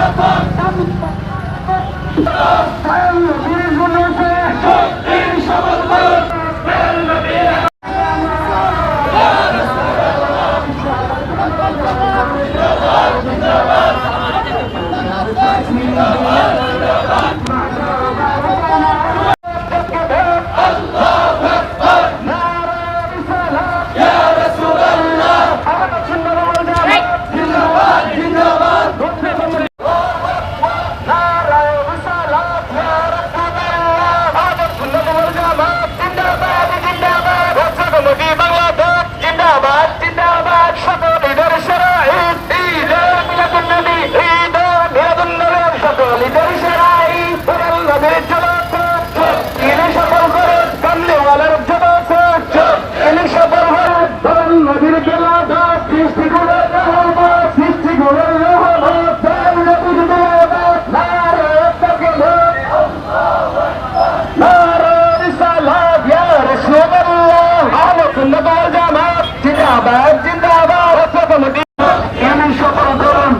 Papa! জিন্দাবাদ জিন্দাবাদ committee এমনি সফল করুন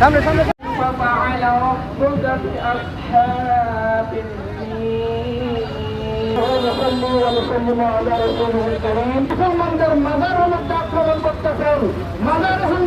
সামনে সামনে وفعل ربك بأصحاب النيل وصلي وسلم على رسوله الكريم করতেছেন